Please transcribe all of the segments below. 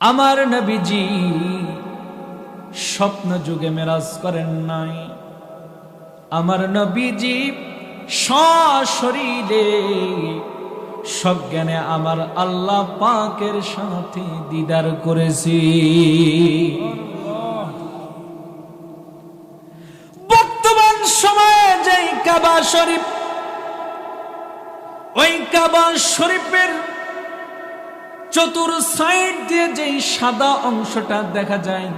আমার নবীজি স্বপ্ন যুগে মেরাজ করেন নাই। আমার নবীজি সশরীরে সজ্ঞানে আমার আল্লাহ পাকের সাথে দিদার করেছি। বর্তমান সময়ে যেই কাবা শরীফ, ওই কাবা শরীফের চতুর সাইড দিয়ে যেই সাদা অংশটা দেখা যায়,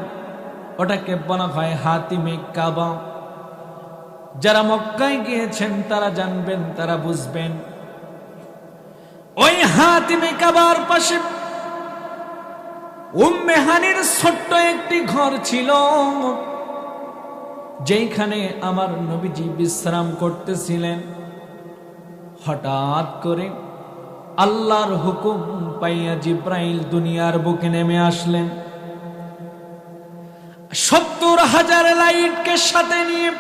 ওটাকে বলা হয় হাতিমে কাবা। যারা মক্কায় গিয়েছেন, তারা জানবেন, তারা বুঝবেন। ওই হাতিমে কাবার পাশে উম্মেহানির ছোট্ট একটি ঘর ছিল যেখানে আমার নবীজি বিশ্রাম করতেছিলেন। হঠাৎ করে আল্লাহর হুকুম পাইয়া জিব্রাইল দুনিয়ার বুকে নেমে আসলেন। সত্তর হাজার লাইটকে সাথে নিয়ে,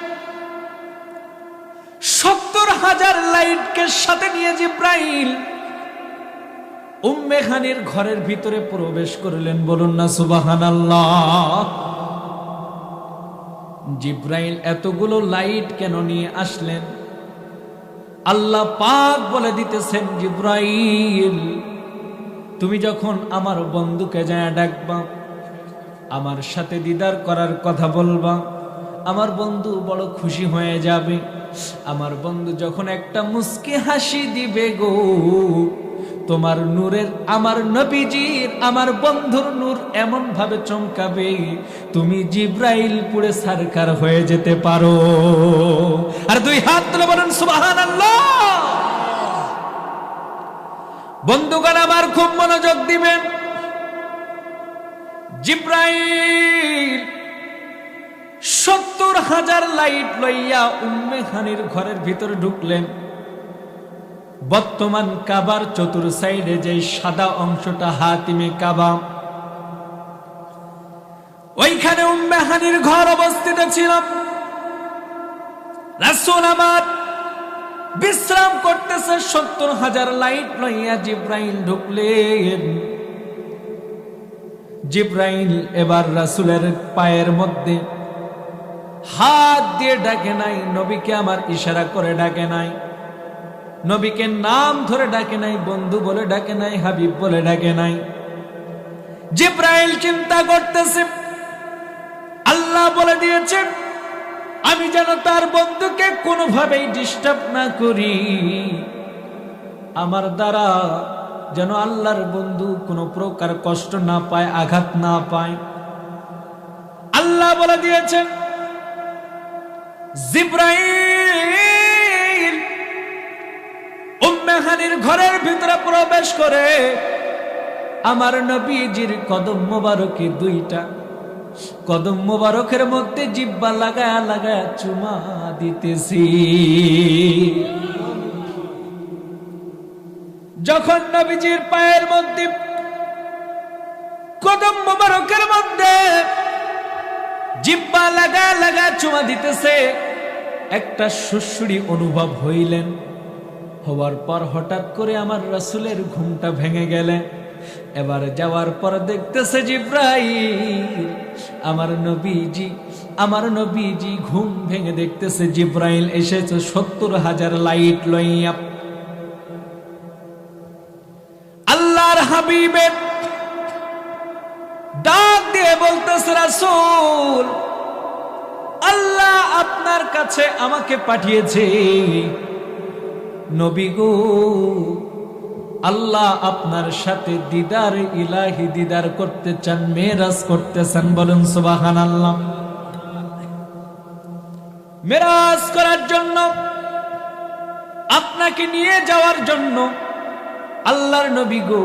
সত্তর হাজার লাইটকে সাথে নিয়ে জিব্রাইল উম্মে খানের ঘরের ভিতরে প্রবেশ করলেন। বলুন না সুবাহান জিব্রাইল এতগুলো লাইট কেন নিয়ে আসলেন? আল্লাহ পাক বলে দিতেছেন, জিব্রাইল তুমি যখন আমার বন্ধুকে যায় ডাকবা, আমার সাথে দিদার করার কথা বলবা, আমার বন্ধু বড় খুশি হয়ে যাবে। আমার বন্ধু যখন একটা মুস্কি হাসি দিবে গো, তোমার নূরের, আমার নবীজির, আমার বন্ধুর নূর এমন ভাবে চমকাবে, তুমি জিব্রাইল পুড়ে সারকার হয়ে যেতে পারো। আর দুই হাত তুলে বলেন সুবাহান বন্ধুগণ, আমার খুব মনোযোগ দিবেন। জিব্রাইল সত্তর হাজার লাইট লইয়া উম্মে খানির ঘরের ভিতরে ঢুকলেন। বর্তমান কাবার চতুর সাইডে যে সাদা অংশটা হাতিমে কাবা, ওইখানে উম্মে হানির ঘর অবস্থিত ছিল। রাসূল আমার বিশ্রাম করতেছে সত্তর হাজার লাইট লইয়া জিব্রাইল ঢুকলেন। জিব্রাইল এবার রাসুলের পায়ের মধ্যে হাত দিয়ে ডাকে নাই, নবীকে আমার ইশারা করে ডাকে নাই। নবীকে নাম ধরে ডাকে নাই, বন্ধু বলে ডাকে নাই, হাবিব বলে ডাকে নাই। জিব্রাইল চিন্তা করতেছে, আল্লাহ বলে দিয়েছেন আমি যেন তার বন্ধুকে কোনোভাবেই ডিস্টার্ব না করি। আমার দ্বারা যেন আল্লাহর বন্ধু কোনো প্রকার কষ্ট না পায়, আঘাত না পায়। আল্লাহ বলে দিয়েছেন, জিব্রাইল উম্মেহানির ঘরের ভিতরে প্রবেশ করে আমার নবীজির কদম মোবারকে দুইটা কদম মোবারকের মধ্যে জিব্বা লাগায়া লাগায়া চুমা দিতেছি। যখন নবীজির পায়ের মধ্যে কদম মোবারকের মধ্যে জিব্বা লাগা লাগা চুমা দিতেছে, একটা সুসুড়ি অনুভব হইলেন। হওয়ার পর হঠাৎ করে আমার রাসুলের ঘুমটা ভেঙে গেলে। এবার যাওয়ার পর দেখতেছে জিব্রাইল। আমার নবীজি আমার নবীজি ঘুম ভেঙে দেখতেছে জিব্রাইল এসেছে সত্তর হাজার লাইট লইয়া। আল্লাহর হাবিবের ডাক দিয়ে বলতেছে, রাসূল, আল্লাহ আপনার কাছে আমাকে পাঠিয়েছে। নবী গো আল্লাহ আপনার সাথে দিদার ইলাহি দিদার করতে চান মেরাজ করতে চান, বলুন সুবাহান আল্লাহ মেরাজ করার জন্য, আপনাকে নিয়ে যাওয়ার জন্য আল্লাহর নবী গো,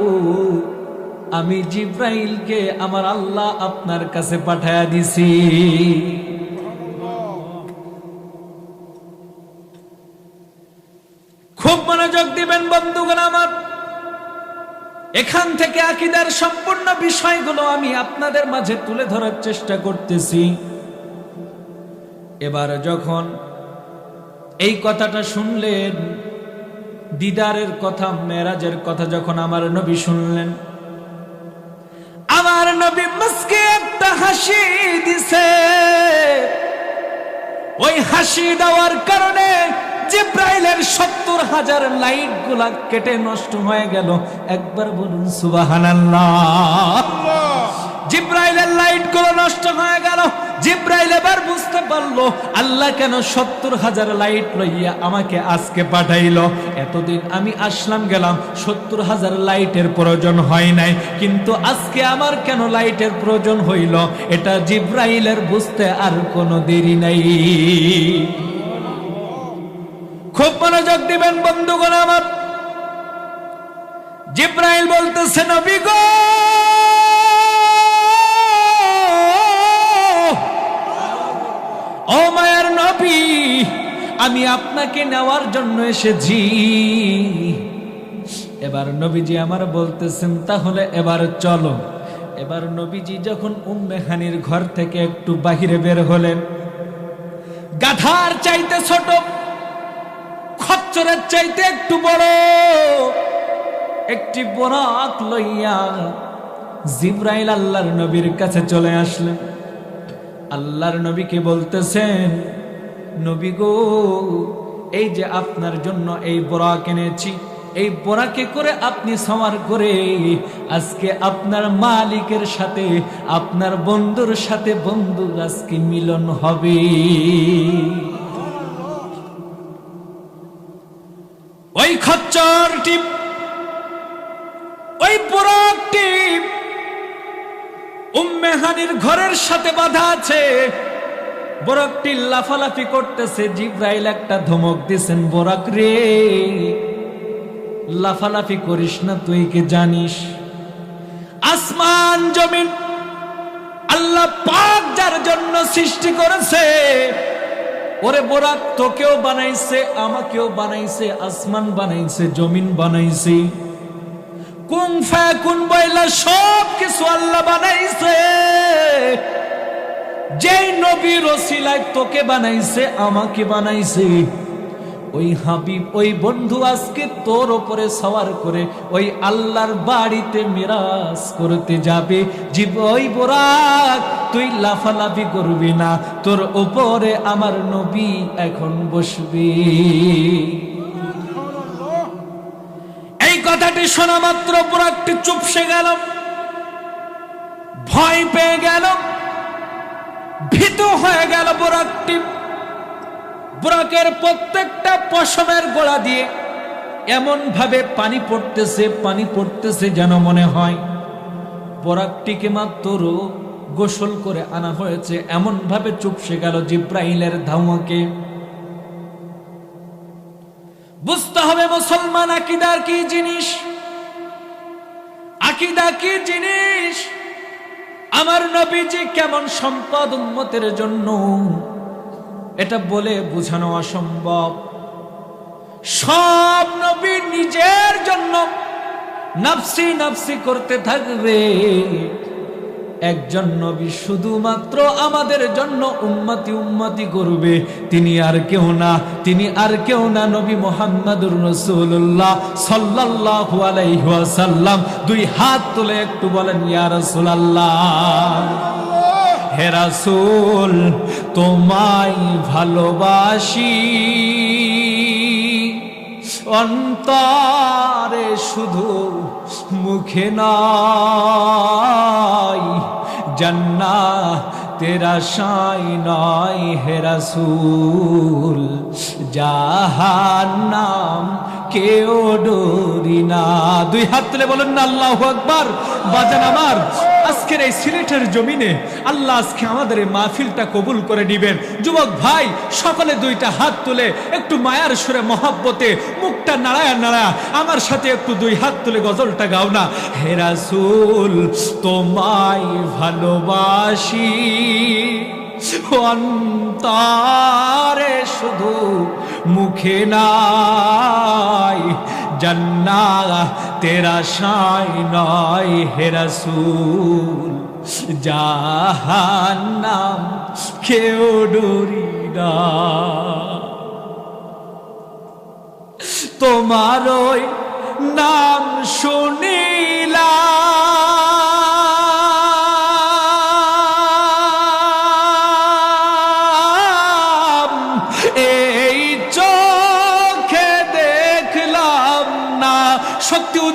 আমি জিব্রাইলকে আমার আল্লাহ আপনার কাছে পাঠায়া দিছি। খুব মনোযোগ দিবেন বন্ধুগণ আমার। এখান থেকে আকিদার সম্পূর্ণ বিষয়গুলো আমি আপনাদের মাঝে তুলে ধরার চেষ্টা করতেছি। এবার যখন এই কথাটা শুনলেন, দিদারের কথা, মেরাজের কথা যখন আমার নবী শুনলেন, আমার নবী মুসকে একটা হাসি দিছে। ওই হাসি দেওয়ার কারণে জিব্রাইলের সত্তর হাজার লাইটগুলা কেটে নষ্ট হয়ে গেল। একবার বলুন সুবাহানাল্লাহ। জিব্রাইলের লাইটগুলো নষ্ট হয়ে গেল। জিব্রাইল এবার বুঝতে পারল আল্লাহ কেন সত্তর হাজার লাইট লইয়া আমাকে আজকে পাঠাইলো? এতদিন আমি আসলাম গেলাম সত্তর হাজার লাইটের প্রয়োজন হয় নাই কিন্তু আজকে আমার কেন লাইটের প্রয়োজন হইল? এটা জিব্রাইলের বুঝতে আর কোনো দেরি নাই। খুব মনোযোগ দিবেন বন্ধুগণ আমার। জিব্রাইল বলতেছে, নবী গো! ও মায়ের নবী, আমি আপনাকে নেওয়ার জন্য এসেছি। এবার নবীজি আমার বলতেছেন, তাহলে এবার চলো। এবার নবীজি যখন উম্মেহানির ঘর থেকে একটু বাহিরে বের হলেন, গাধার চাইতে ছোট খচ্চরের চাইতে একটু বড়। একটি বরাক লইয়া জিব্রাইল আল্লাহর নবীর কাছে চলে আসলেন। আল্লাহর নবীকে বলতেছেন, নবী গো, এই যে আপনার জন্য এই বরাক এনেছি, এই বরাকে করে আপনি সমার করে আজকে আপনার মালিকের সাথে, আপনার বন্ধুর সাথে বন্ধু আজকে মিলন হবে। টিপ ওই বরাক টিপ উম্মেহানির ঘরের সাথে বাধা আছে। বোরাকটি লাফালাফি করতেছে, জিব্রাইল একটা ধমক দিছেন, বোরাক রে, লাফালাফি করিস না তুই কি জানিস? আসমান, জমিন, আল্লাহ পাক যার জন্য সৃষ্টি করেছে ওরে বোরাক, তোকেও বানাইছে, আমাকেও বানাইছে, আসমান বানাইছে, জমিন বানাইছে। কুং বইলা আল্লাহ বানাইছে। যেই নবীর তোকে বানাইছে, আমাকে বানাইছে। ওই হাবিব, ওই বন্ধু আজকে তোর ওপরে সওয়ার করে ওই আল্লাহর বাড়িতে মিরাজ করতে যাবে। জীব ওই বোরাক, তুই লাফালাফি করবি না, তোর ওপরে আমার নবী এখন বসবে। এই কথাটি শোনা মাত্র, বোরাকটি চুপসে গেল। ভয় পেয়ে গেল। ভীত হয়ে গেল বোরাকটি। বোরাকের প্রত্যেকটা পশমের গোড়া দিয়ে এমন ভাবে পানি পড়তেছে পানি পড়তেছে যেন মনে হয়। বোরাকটিকে মাত্র গোসল করে আনা হয়েছে, এমন ভাবে চুপসে গেল জিব্রাইলের ধাউকে বুঝতে হবে মুসলমান আকিদার কি জিনিস? আকিদা কি জিনিস? আমার নবীজি কেমন সম্পদ উন্মতের জন্য এটা বলে বোঝানো অসম্ভব। সব নবী নিজের জন্য নাফসি নাফসি করতে থাকবে। একজন নবী শুধুমাত্র আমাদের জন্য উম্মতি উম্মতি করবে। তিনি আর কেউ না, তিনি আর কেউ না নবী মোহাম্মদুর রসুল্লাহ সাল্লাল্লাহু আলাইহি ওয়াসাল্লাম। দুই হাত তুলে একটু বলেন, ইয়া রাসূলুল্লাহ। হে রাসূল, তোমায় ভালোবাসি। অন্তরে শুধু মুখে নয় জান্না তেরা সাই নয় হে রাসূল। জাহান্নাম কেউ ডরি না। দুই হাত তুলে বলুন না, আল্লাহ আকবার, বাজান আমার। এই সিলেটের জমিনে আল্লাহ আজকে আমাদের এই মাহফিলটা কবুল করে নিবেন। যুবক ভাই, সকলে দুইটা হাত তুলে একটু মায়ার সুরে মহাব্বতে মুখটা নাড়ায়া নাড়া আমার সাথে একটু দুই হাত তুলে গজলটা গাও না। হে রাসূল, তোমায় ভালোবাসি। অন্তরে শুধু মুখে নাই জান্না তেরা সাই নয় হেরাসুল জাহান্নাম কেউ ডরি না। তোমার নাম শুনিলা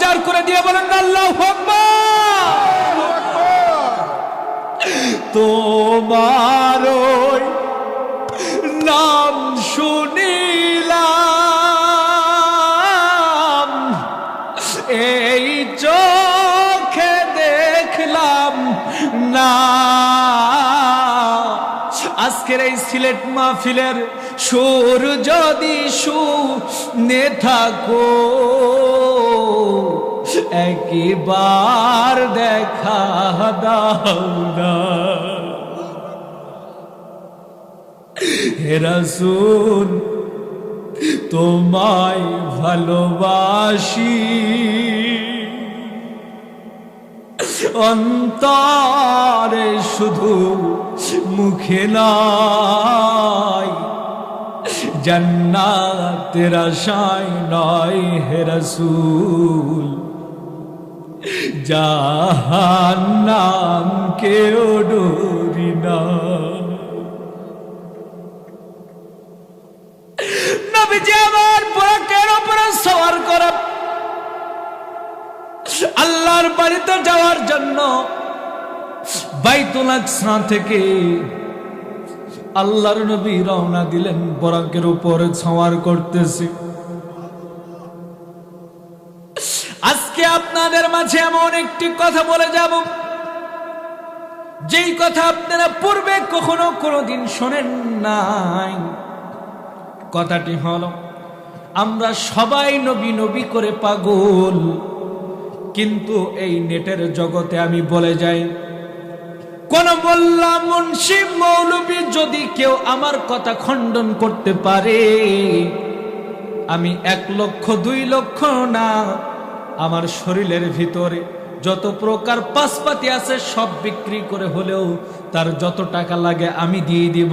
চিৎকার করে দিয়ে বলেন, আল্লাহ তোমার নাম শুনিলাম, এই চোখে দেখলাম না। আজকের এই সিলেট মাহফিলের সুর যদি শুনে থাকো একবার দেখা দাও না। হেরাসুন তোমায় ভালোবাসি। অন্তরে শুধু মুখে নয় জান্নাতের আশায় নয় হেরাসুল জাহান্নাম কেউ ডরি না। আমার সওয়ার করা। আল্লাহর বাড়িতে যাওয়ার জন্য বাইতুল আকসা থেকে আল্লাহর নবী রওনা দিলেন, বরাকের উপরে ছাওয়ার করতেছে। আপনাদের মাঝে এমন একটি কথা বলে যাব। যেই কথা আপনারা পূর্বে কখনো কোনোদিন শোনেন নাই। কথাটি হলো, আমরা সবাই নবী নবী করে পাগল। কিন্তু এই নেটের জগতে আমি বলে যাই, কোন মোল্লা, মুন্সি, মৌলবী যদি কেউ আমার কথা খণ্ডন করতে পারে, আমি এক লক্ষ, দুই লক্ষ না আমার শরীরের ভিতরে যত প্রকার পাশপাতি আছে সব বিক্রি করে হলেও তার যত টাকা লাগে আমি দিয়ে দিব।